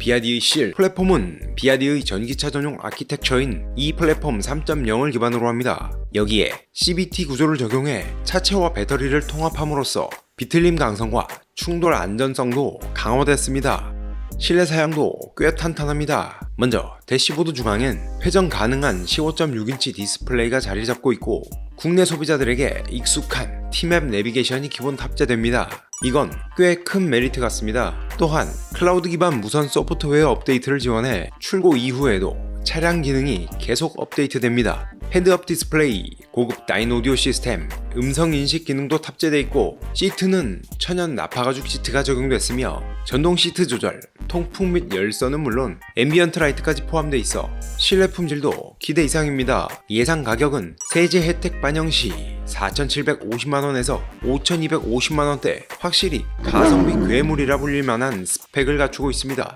비아디의 실 플랫폼은 비아디의 전기차 전용 아키텍처인 E 플랫폼 3.0을 기반으로 합니다. 여기에 CBT 구조를 적용해 차체와 배터리를 통합함으로써 비틀림 강성과 충돌 안전성도 강화됐습니다. 실내 사양도 꽤 탄탄합니다. 먼저 대시보드 중앙엔 회전 가능한 15.6인치 디스플레이가 자리 잡고 있고 국내 소비자들에게 익숙한 T맵 내비게이션이 기본 탑재됩니다. 이건 꽤 큰 메리트 같습니다. 또한 클라우드 기반 무선 소프트웨어 업데이트를 지원해 출고 이후에도 차량 기능이 계속 업데이트됩니다. 헤드업 디스플레이, 고급 다인 오디오 시스템, 음성 인식 기능도 탑재되어 있고 시트는 천연 나파 가죽 시트가 적용됐으며 전동 시트 조절, 통풍 및 열선은 물론 앰비언트 라이트까지 포함되어 있어 실내 품질도 기대 이상입니다. 예상 가격은 세제 혜택 반영 시 4,750만원에서 5,250만원대 확실히 가성비 괴물이라 불릴 만한 스펙을 갖추고 있습니다.